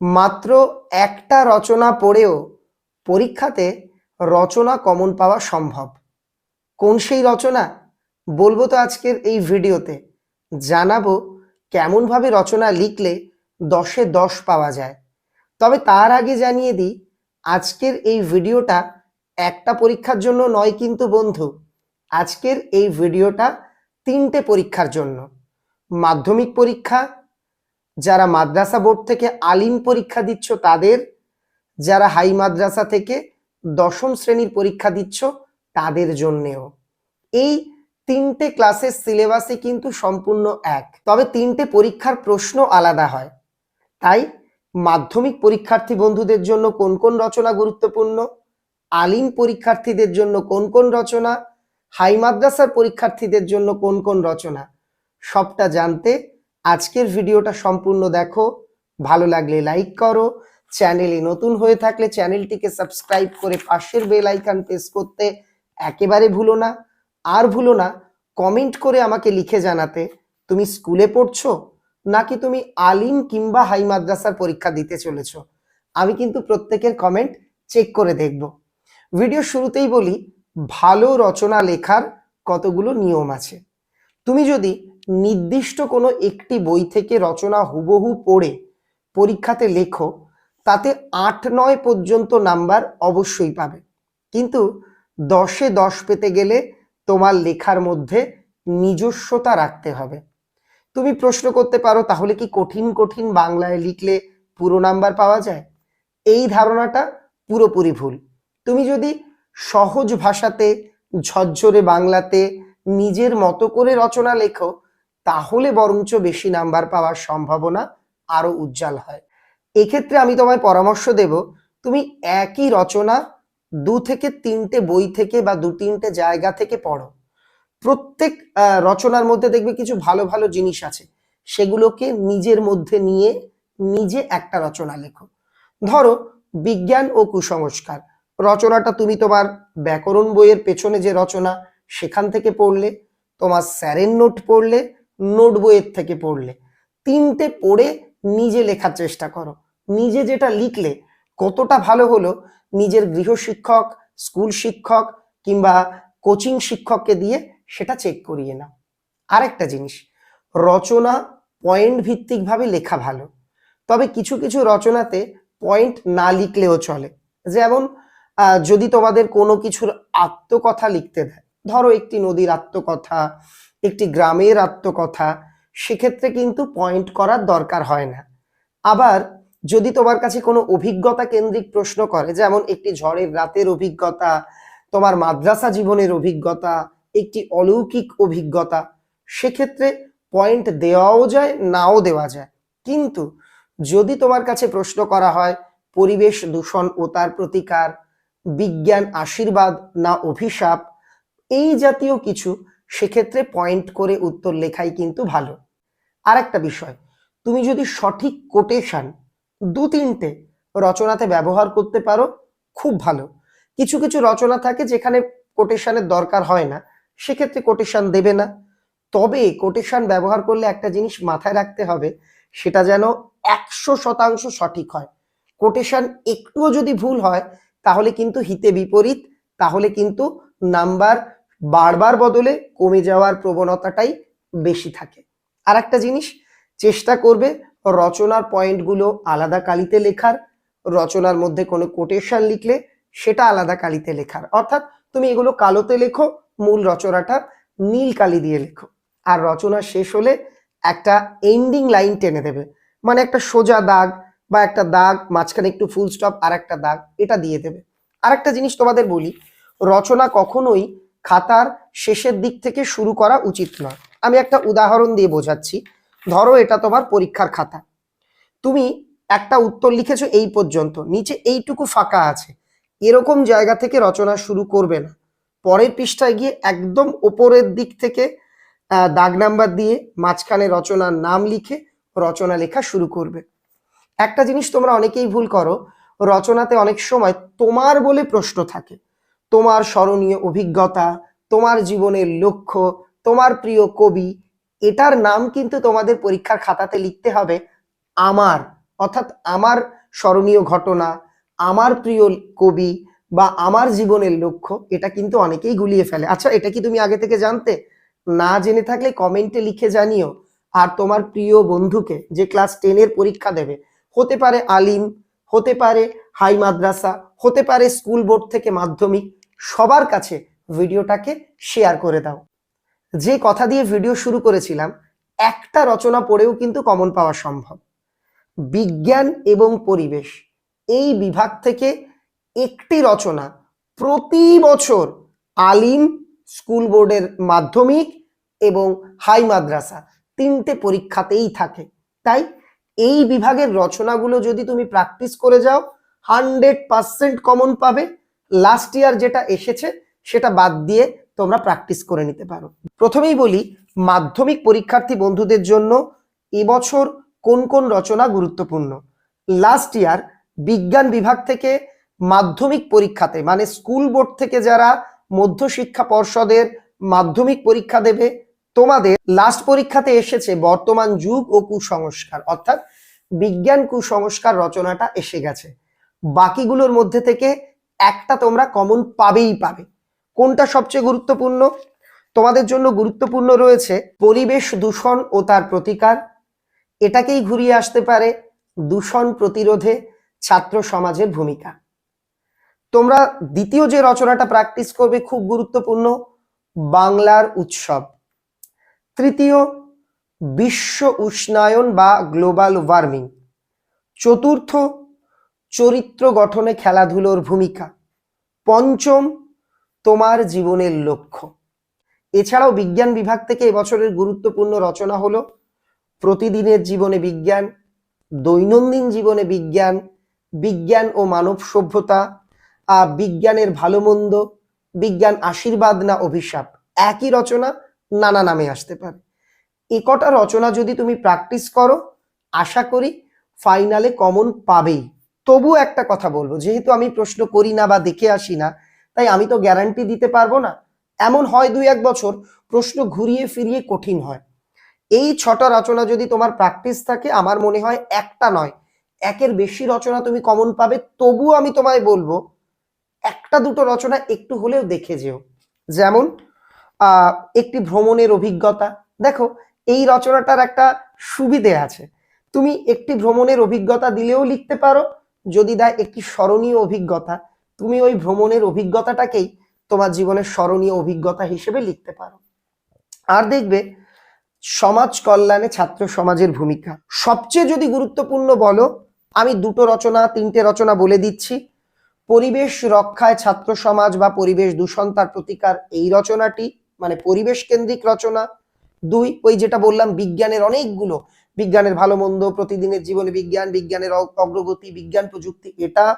মাত্র একটা রচনা পড়েও পরীক্ষাতে রচনা কমন পাওয়া সম্ভব। কোন সেই রচনা? বলব তো আজকের এই ভিডিওতে। জানাব কেমনভাবে রচনা লিখলে দশে দশ পাওয়া যায়। তবে তার আগে জানিয়ে দিই, আজকের এই ভিডিওটা একটা পরীক্ষার জন্য নয় কিন্তু বন্ধু, আজকের এই ভিডিওটা তিনটে পরীক্ষার জন্য। মাধ্যমিক পরীক্ষা যারা মাদ্রাসা বোর্ড থেকে আলিম পরীক্ষা দিচ্ছ, তাদের যারা হাই মাদ্রাসা থেকে দশম শ্রেণির পরীক্ষা দিচ্ছ, তাদের জন্যেও। এই তিনটে ক্লাসের সিলেবাসে কিন্তু সম্পূর্ণ এক। তবে তিনটে পরীক্ষার প্রশ্ন আলাদা হয়। তাই মাধ্যমিক পরীক্ষার্থী বন্ধুদের জন্য কোন কোন রচনা গুরুত্বপূর্ণ? আলিম পরীক্ষার্থীদের জন্য কোন কোন রচনা? হাই মাদ্রাসার পরীক্ষার্থীদের জন্য কোন কোন রচনা? সবটা জানতে আজকের ভিডিওটা সম্পূর্ণ দেখো। ভালো লাগলে লাইক করো। চ্যানেলে নতুন হয়ে থাকলে চ্যানেলটিকে সাবস্ক্রাইব করে পাশের বেল আইকন প্রেস করতে একেবারে ভুলো না। আর ভুলো না কমেন্ট করে আমাকে লিখে জানাতে, তুমি স্কুলে পড়ছো? নাকি তুমি আলিম কিংবা হাই মাদ্রাসার পরীক্ষা দিতে চলেছ? আমি কিন্তু প্রত্যেকের কমেন্ট চেক করে দেখব। ভিডিও শুরুতেই বলি, ভালো রচনা লেখার কতগুলো নিয়ম আছে? তুমি যদি নির্দিষ্ট কোনো একটি বই থেকে রচনা হুবহু পড়ে পরীক্ষাতে লেখো, তাতে আট নয় পর্যন্ত নাম্বার অবশ্যই পাবে। কিন্তু দশে দশ পেতে গেলে তোমার লেখার মধ্যে নিজস্বতা রাখতে হবে। তুমি প্রশ্ন করতে পারো, তাহলে কি কঠিন কঠিন বাংলায় লিখলে পুরো নাম্বার পাওয়া যায়? এই ধারণাটা পুরোপুরি ভুল। তুমি যদি সহজ ভাষাতে, ঝরঝরে বাংলাতে নিজের মতো করে রচনা লেখো তাহলে বরঞ্চ বেশি নাম্বার পাওয়ার সম্ভাবনা আরও উজ্জ্বল হয়। এক্ষেত্রে আমি তোমায় পরামর্শ দেব, তুমি একই রচনা দু থেকে তিনটে বই থেকে বা দু তিনটে জায়গা থেকে পড়ো। প্রত্যেক রচনার মধ্যে দেখবে কিছু ভালো ভালো জিনিস আছে। সেগুলোকে নিজের মধ্যে নিয়ে নিজে একটা রচনা লেখো। ধরো, বিজ্ঞান ও কুসংস্কার। রচনাটা তুমি তোমার ব্যাকরণ বইয়ের পেছনে যে রচনা, সেখান থেকে পড়লে, তোমার স্যারের নোট পড়লে নোট বইয়ের থেকে পড়লে। তিনটে পড়ে নিজে লেখার চেষ্টা করো। নিজে যেটা লিখলে কতটা ভালো হলো, নিজের গৃহশিক্ষক, স্কুল শিক্ষক কিংবা কোচিং শিক্ষককে দিয়ে সেটা চেক করিয়ে নাও। আরেকটা জিনিস, রচনা পয়েন্ট ভিত্তিকভাবে লেখা ভালো। তবে কিছু কিছু রচনাতে পয়েন্ট না লিখলেও চলে। যেমন যদি তোমাদের কোনো কিছুর আত্মকথা লিখতে দেয়, ধরো একটি নদীর আত্মকথা একটি গ্রামের আত্মকথা, সেক্ষেত্রে কিন্তু পয়েন্ট করার দরকার হয় না। আবার যদি তোমার কাছে কোনো অভিজ্ঞতা কেন্দ্রিক প্রশ্ন করে, যেমন একটি ঝড়ের রাতের অভিজ্ঞতা, তোমার মাদ্রাসা জীবনের অভিজ্ঞতা, একটি অলৌকিক অভিজ্ঞতা, সেক্ষেত্রে পয়েন্ট দেওয়াও যায়, নাও দেওয়া যায়। কিন্তু যদি তোমার কাছে প্রশ্ন করা হয়, পরিবেশ দূষণ ও তার প্রতিকার, বিজ্ঞান আশীর্বাদ না অভিশাপ, এই জাতীয় কিছু সেক্ষেত্রে পয়েন্ট করে উত্তর লেখাই কিন্তু ভালো। আর একটা বিষয়, তুমি যদি সঠিক কোটেশন দু তিনটে রচনাতে ব্যবহার করতে পারো, খুব ভালো। কিছু কিছু রচনা থাকে যেখানে কোটেশনের দরকার হয় না, সেক্ষেত্রে কোটেশন দেবে না। তবে কোটেশন ব্যবহার করলে একটা জিনিস মাথায় রাখতে হবে, সেটা যেন একশো শতাংশ সঠিক হয়। কোটেশন একটুও যদি ভুল হয়, তাহলে কিন্তু হিতে বিপরীত, তাহলে কিন্তু নাম্বার বারবার বদলে কমে যাওয়ার প্রবণতাটাই বেশি থাকে। আর একটা জিনিস, চেষ্টা করবে রচনার পয়েন্টগুলো আলাদা কালিতে লেখার, রচনার মধ্যে কোনো কোটেশন লিখলে সেটা আলাদা কালিতে লেখার। অর্থাৎ তুমি এগুলো কালোতে লেখো, মূল রচনাটা নীল কালি দিয়ে লেখো। আর রচনা শেষ হলে একটা এন্ডিং লাইন টেনে দেবে। মানে একটা সোজা দাগ বা একটা দাগ, মাঝখানে একটু ফুল স্টপ আর একটা দাগ, এটা দিয়ে দেবে। আর একটা জিনিস তোমাদের বলি, রচনা কখনোই খাতার শেষের দিক থেকে শুরু করা উচিত নয়। আমি একটা উদাহরণ দিয়ে বোঝাচ্ছি। ধরো এটা তোমার পরীক্ষার খাতা। তুমি একটা উত্তর লিখেছো এই পর্যন্ত, নিচে এইটুকু ফাঁকা আছে। এরকম জায়গা থেকে রচনা শুরু করবে না। পরের পৃষ্ঠায় গিয়ে একদম ওপরের দিক থেকে দাগ নাম্বার দিয়ে মাঝখানে রচনার নাম লিখে রচনা লেখা শুরু করবে। একটা জিনিস তোমরা অনেকেই ভুল করো, রচনাতে অনেক সময় তোমার বলে প্রশ্ন থাকে। তোমার স্মরণীয় অভিজ্ঞতা, তোমার জীবনের লক্ষ্য, তোমার প্রিয় কবি, এটার নাম কিন্তু তোমাদের পরীক্ষার খাতাতে লিখতে হবে আমার, অর্থাৎ আমার স্মরণীয় ঘটনা, আমার প্রিয় কবি বা আমার জীবনের লক্ষ্য, এটা কিন্তু অনেকেই গুলিয়ে ফেলে। আচ্ছা এটা কি তুমি আগে থেকে জানতে? না জেনে থাকলে কমেন্টে লিখে জানিও। আর তোমার প্রিয় বন্ধুকে যে ক্লাস টেনের পরীক্ষা দেবে, হতে পারে আলিম, হতে পারে হাই মাদ্রাসা, হতে পারে স্কুল বোর্ড থেকে মাধ্যমিক সবার কাছে ভিডিওটাকে শেয়ার করে দাও। যে কথা দিয়ে ভিডিও শুরু করেছিলাম, একটা রচনা পড়েও কিন্তু কমন পাওয়া সম্ভব। বিজ্ঞান এবং পরিবেশ, এই বিভাগ থেকে একটি রচনা প্রতি বছর আলিম স্কুল বোর্ডের মাধ্যমিক এবং হাই মাদ্রাসা তিনটে পরীক্ষাতেই থাকে। তাই এই বিভাগের রচনাগুলো যদি তুমি প্র্যাকটিস করে যাও হান্ড্রেড পার্সেন্ট কমন পাবে। লাস্ট ইয়ার যেটা এসেছে, সেটা বাদ দিয়ে তোমরা প্র্যাকটিস করে নিতে পারো। প্রথমেই বলি, মাধ্যমিক পরীক্ষার্থী বন্ধুদের জন্য এবছর কোন কোন রচনা গুরুত্বপূর্ণ? লাস্ট ইয়ার বিজ্ঞান বিভাগ থেকে মাধ্যমিক পরীক্ষাতে মানে স্কুল বোর্ড থেকে যারা মধ্যশিক্ষা পর্ষদের মাধ্যমিক পরীক্ষা দেবে, তোমাদের লাস্ট পরীক্ষাতে এসেছে বর্তমান যুগ ও কুসংস্কার, অর্থাৎ বিজ্ঞান কুসংস্কার রচনাটা এসে গেছে। বাকিগুলোর মধ্যে থেকে একটা তোমরা কমন পাবেই পাবে। কোনটা সবচেয়ে গুরুত্বপূর্ণ? তোমাদের জন্য গুরুত্বপূর্ণ রয়েছে পরিবেশ দূষণ ও তার প্রতিকার। এটাকেই ঘুরিয়ে আসতে পারে দূষণ প্রতিরোধে ছাত্র সমাজের ভূমিকা। তোমরা দ্বিতীয় যে রচনাটা প্র্যাকটিস করবে খুব গুরুত্বপূর্ণ, বাংলার উৎসব। তৃতীয়, বিশ্ব উষ্ণায়ন বা গ্লোবাল ওয়ার্মিং চতুর্থ চরিত্র গঠনে খেলাধুলোর ভূমিকা। পঞ্চম, তোমার জীবনের লক্ষ্য। এছাড়াও বিজ্ঞান বিভাগ থেকে এবছরের গুরুত্বপূর্ণ রচনা হলো, প্রতিদিনের জীবনে বিজ্ঞান, দৈনন্দিন জীবনে বিজ্ঞান বিজ্ঞান ও মানব সভ্যতা বিজ্ঞানের ভালো মন্দ, বিজ্ঞান আশীর্বাদ না অভিশাপ। একই রচনা নানা নামে আসতে পারে। এ কটা রচনা যদি তুমি প্র্যাকটিস করো, আশা করি ফাইনালে কমন পাবেই। তবু একটা কথা বলব, যেহেতু আমি প্রশ্ন করি না বা দেখে আসি না, তাই আমি তো গ্যারান্টি দিতে পারব না। এমন হয় দুই এক বছর, প্রশ্ন ঘুরিয়ে ফিরিয়ে কঠিন হয়। এই ছটা রচনা যদি তোমার প্র্যাকটিস থাকে, আমার মনে হয় একটা নয়, একের বেশি রচনা তুমি কমন পাবে, তবুও আমি তোমায় বলব, একটা দুটো রচনা একটু হলেও দেখে যেও। যেমন একটি ভ্রমণের অভিজ্ঞতা। দেখো, এই রচনাটার একটা সুবিধে আছে। তুমি একটি ভ্রমণের অভিজ্ঞতা দিলেও লিখতে পারো যদি দেয় একটি স্মরণীয় অভিজ্ঞতা, তুমি ওই ভ্রমণের অভিজ্ঞতাটাকেই তোমার জীবনের স্মরণীয় অভিজ্ঞতা হিসেবে লিখতে পারো। আর দেখবে, সমাজ কল্যাণে ছাত্র সমাজের ভূমিকা। সবচেয়ে যদি গুরুত্বপূর্ণ বলো, আমি দুটো রচনা, তিনটে রচনা বলে দিচ্ছি। পরিবেশ রক্ষায় ছাত্র সমাজ বা পরিবেশ দূষণ তার প্রতিকার এই রচনাটি মানে পরিবেশ কেন্দ্রিক রচনা। দুই, ওই যেটা বললাম, বিজ্ঞানের অনেকগুলো বিজ্ঞানের ভালো মন্দ, প্রতিদিনের জীবনে বিজ্ঞান, বিজ্ঞানের অগ্রগতি, বিজ্ঞান প্রযুক্তি, এটা।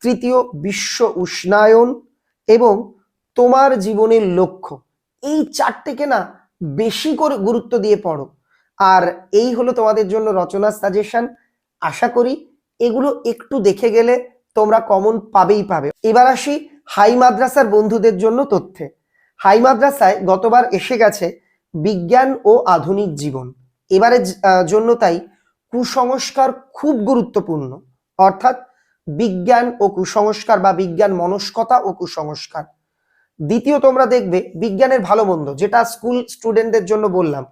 তৃতীয়, বিশ্ব উষ্ণায়ন এবং তোমার জীবনের লক্ষ্য। এই চারটেকে না বেশি করে গুরুত্ব দিয়ে পড়ো। আর এই হলো তোমাদের জন্য রচনা সাজেশন আশা করি এগুলো একটু দেখে গেলে তোমরা কমন পাবেই পাবে। এবার আসি হাই মাদ্রাসার বন্ধুদের জন্য তথ্যে। হাই মাদ্রাসায় গতবার এসে গেছে বিজ্ঞান ও আধুনিক জীবন। এবারে জন্য তাই কুসংস্কার খুব গুরুত্বপূর্ণ। অর্থাৎ বিজ্ঞান ও কুসংস্কার বা বিজ্ঞান মনস্কতা ও কুসংস্কার। দ্বিতীয় তোমরা দেখবে বিজ্ঞানের ভালো মন্দ, যেটা স্কুল স্টুডেন্টদের জন্য বললাম,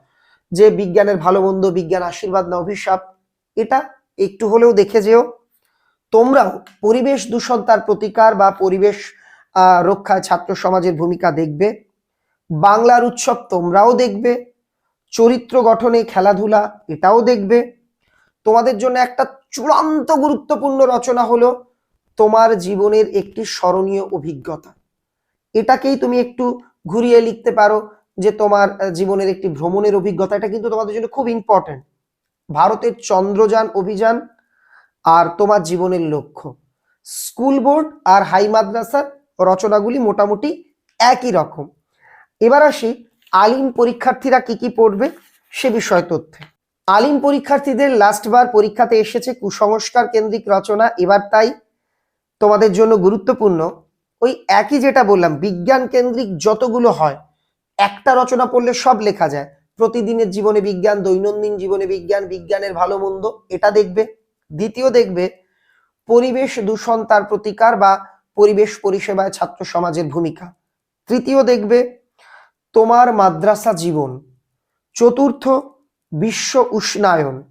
যে বিজ্ঞানের ভালো মন্দ, বিজ্ঞান আশীর্বাদ না অভিশাপ, এটা একটু হলেও দেখে যেও। তোমরাও পরিবেশ দূষণ তার প্রতিকার বা পরিবেশ রক্ষায় ছাত্র সমাজের ভূমিকা দেখবে। বাংলার উৎসব তোমরাও দেখবে। চরিত্র গঠনে খেলাধুলা, এটাও দেখবে। তোমাদের জন্য একটা চূড়ান্ত গুরুত্বপূর্ণ রচনা হলো তোমার জীবনের একটি স্মরণীয় অভিজ্ঞতা। এটাকেই তুমি একটু ঘুরিয়ে লিখতে পারো যে তোমার জীবনের একটি ভ্রমণের অভিজ্ঞতা। এটা কিন্তু তোমাদের জন্য খুব ইম্পর্টেন্ট ভারতের চন্দ্রযান অভিযান আর তোমার জীবনের লক্ষ্য। স্কুল বোর্ড আর হাই মাদ্রাসার রচনাগুলি মোটামুটি একই রকম। এবার আসি আলিম পরীক্ষার্থীরা কি কি পড়বে সে বিষয় তথ্যে। আলিম পরীক্ষার্থীদের লাস্টবার পরীক্ষাতে এসেছে কুসংস্কার কেন্দ্রিক রচনা। এবার তাই তোমাদের জন্য গুরুত্বপূর্ণ ওই একই যেটা বললাম, বিজ্ঞান কেন্দ্রিক যতগুলো হয়, একটা রচনা পড়লে সব লেখা যায়। প্রতিদিনের জীবনে বিজ্ঞান, দৈনন্দিন জীবনে বিজ্ঞান, বিজ্ঞানের ভালো মন্দ, এটা দেখবে। দ্বিতীয় দেখবে পরিবেশ দূষণ তার প্রতিকার বা পরিবেশ পরিষেবায় ছাত্র সমাজের ভূমিকা। তৃতীয় দেখবে তোমার মাদ্রাসা জীবন। চতুর্থ বিশ্ব উষ্ণায়ন।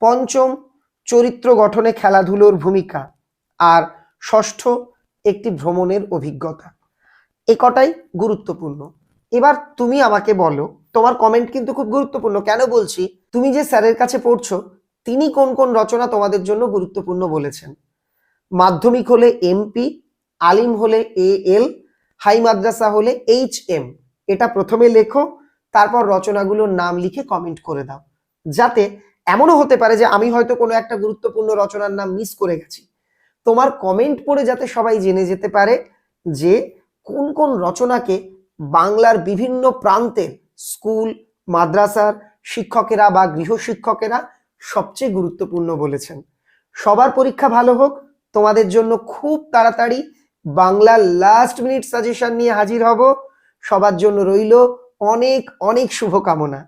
পঞ্চম চরিত্র গঠনে খেলাধুলোর ভূমিকা। আর ষষ্ঠ একটি ভ্রমণের অভিজ্ঞতা। এ কটাই গুরুত্বপূর্ণ। এবার তুমি আমাকে বলো, তোমার কমেন্ট কিন্তু খুব গুরুত্বপূর্ণ। কেন বলছি? তুমি যে স্যারের কাছে পড়ছো, তিনি কোন কোন রচনা তোমাদের জন্য গুরুত্বপূর্ণ বলেছেন? মাধ্যমিক হলে এমপি আলিম হলে এ এল হাই মাদ্রাসা হলে এইচ এম এটা প্রথমে লেখো, তারপর রচনাগুলোর নাম লিখে কমেন্ট করে দাও। যাতে এমনও হতে পারে যে আমি হয়তো কোনো একটা গুরুত্বপূর্ণ রচনার নাম মিস করে গেছি। তোমার কমেন্ট পড়ে যাতে সবাই জেনে যেতে পারে যে কোন কোন রচনাকে বাংলার বিভিন্ন প্রান্তের স্কুল, মাদ্রাসার শিক্ষকেরা বা গৃহশিক্ষকেরা সবচেয়ে গুরুত্বপূর্ণ বলেছেন। সবার পরীক্ষা ভালো হোক, তোমাদের জন্য খুব তাড়াতাড়ি বাংলার লাস্ট মিনিট সাজেশন নিয়ে হাজির হব। সবার জন্য রইল অনেক অনেক শুভকামনা।